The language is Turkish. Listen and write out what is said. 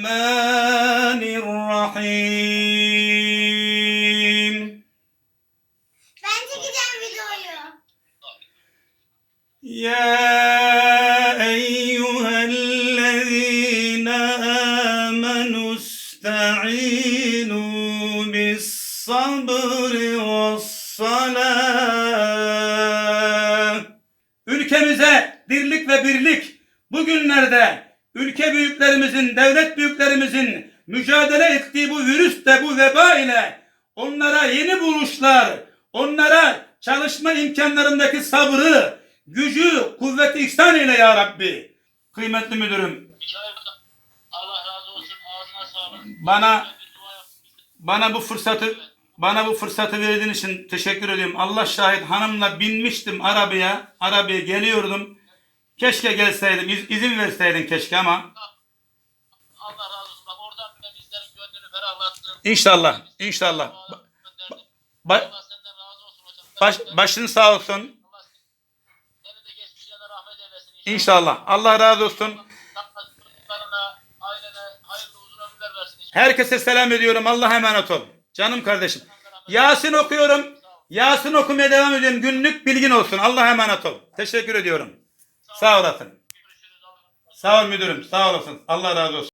الرحمن الرحيم Ben çekeceğim videoyu. يا أيها الذين آمنوا استعينوا بالصبر والصلاة Ülkemize dirlik ve birlik bugünlerde ülke büyüklerimizin, devlet büyüklerimizin mücadele ettiği bu virüs de bu veba ile onlara yeni buluşlar, onlara çalışma imkanlarındaki sabrı, gücü, kuvveti ihsan eyle ya Rabbi. Kıymetli müdürüm, Allah razı olsun. Ağzına sağlık. Bana- bana bu fırsatı bana bu fırsatı verdiğin için teşekkür ediyorum. Allah şahit hanımla binmiştim arabaya. Arabaya geliyordum. Keşke gelseydim, iz- izin verseydin keşke ama Allah razı olsun. Bak oradan bile bizlerin gönlünü ferahlattın. İnşallah, inşallah. Ba- Allah senden razı olsun hocam. baş, başın sağ olsun. Allah seni de geçmişlerine rahmet eylesin. İnşallah. Allah razı olsun. Çocuklarına, ailene hayırlı uzun ömürler versin. inşallah. Herkese selam ediyorum. Allah'a emanet ol. Canım kardeşim. Yasin okuyorum. Yasin okumaya devam ediyorum. Günlük bilgin olsun. Allah'a emanet ol. Teşekkür ediyorum. Sağ olasın. Sağ ol müdürüm. Sağ olasın. Allah razı olsun.